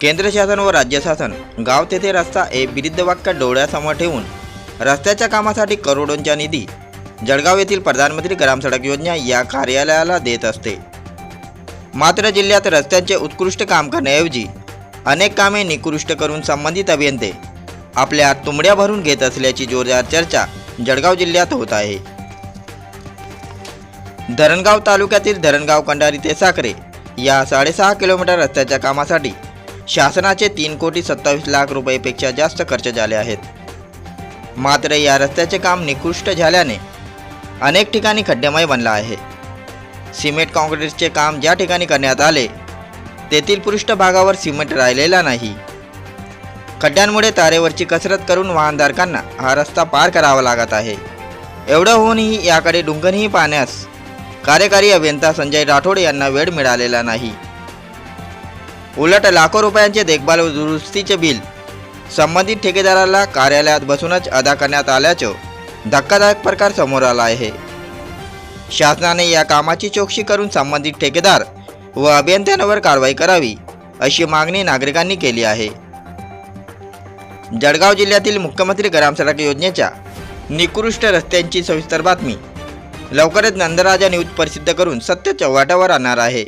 केंद्र शासन व राज्य शासन गाव तेथे रस्ता हे विरुद्ध वाक्य डोळ्यासमोर ठेवून रस्त्याच्या कामासाठी करोडोंचा निधी जळगाव येथील प्रधानमंत्री ग्राम सडक योजना या कार्यालयाला देत असते. मात्र जिल्ह्यात रस्त्यांचे उत्कृष्ट काम करण्याऐवजी अनेक कामे निकृष्ट करून संबंधित अभियंते आपल्या तुंबड्या भरून घेत असल्याची जोरदार चर्चा जळगाव जिल्ह्यात होत आहे. धरणगाव तालुक्यातील धरणगाव कंडारी ते साखरे या साडेसहा किलोमीटर रस्त्याच्या कामासाठी शासनाचे तीन कोटी सत्तावीस लाख रुपयेपेक्षा जास्त खर्च झाले आहेत. मात्र या रस्त्याचे काम निकृष्ट झाल्याने अनेक ठिकाणी खड्डेमय बनला आहे. सिमेंट काँक्रीटचे काम ज्या ठिकाणी करण्यात आले तेथील पृष्ठभागावर सिमेंट राहिलेला नाही. खड्ड्यांमुळे तारेवरची कसरत करून वाहनधारकांना हा रस्ता पार करावा लागत आहे. एवढं होऊनही याकडे डुंगनही पाहण्यास कार्यकारी अभियंता संजय राठोड यांना वेळ मिळालेला नाही. उलट लाखो रुपयांचे देखभाल व दुरुस्तीचे बिल संबंधित ठेकेदाराला कार्यालयात बसूनच अदा करण्यात आल्याचं धक्कादायक प्रकार समोर आला आहे. शासनाने या कामाची चौकशी करून संबंधित ठेकेदार व अभियंत्यांवर कारवाई करावी अशी मागणी नागरिकांनी केली आहे. जळगाव जिल्ह्यातील मुख्यमंत्री ग्राम सडक योजनेच्या निकृष्ट रस्त्यांची सविस्तर बातमी लवकरच नंदराजा न्यूज प्रसिद्ध करून सत्य चव्हाट्यावर आणणार आहे.